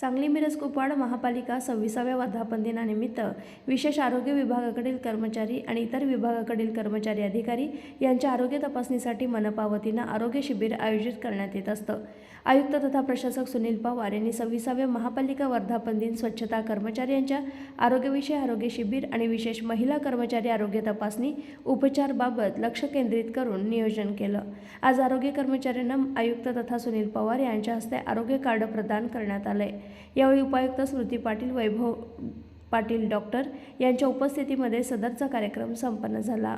सांगली मिरज कुपवाड महापालिका सव्वीसाव्या वर्धापन दिनानिमित्त विशेष आरोग्य विभागाकडील कर्मचारी आणि इतर विभागाकडील कर्मचारी अधिकारी यांच्या आरोग्य तपासणीसाठी मनपा वतीनं आरोग्य शिबिर आयोजित करण्यात येत असतं. आयुक्त तथा प्रशासक सुनील पवार यांनी सव्वीसाव्या महापालिका वर्धापन दिन स्वच्छता कर्मचारी यांच्या आरोग्यविषयी आरोग्य शिबिर आणि विशेष महिला कर्मचारी आरोग्य तपासणी उपचारबाबत लक्ष केंद्रित करून नियोजन केलं. आज आरोग्य कर्मचाऱ्यांना आयुक्त तथा सुनील पवार यांच्या हस्ते आरोग्य कार्ड प्रदान करण्यात आलं आहे यावेळी उपायुक्त स्मृती पाटील वैभव पाटील डॉक्टर यांच्या उपस्थितीमध्ये सदरचा कार्यक्रम संपन्न झाला.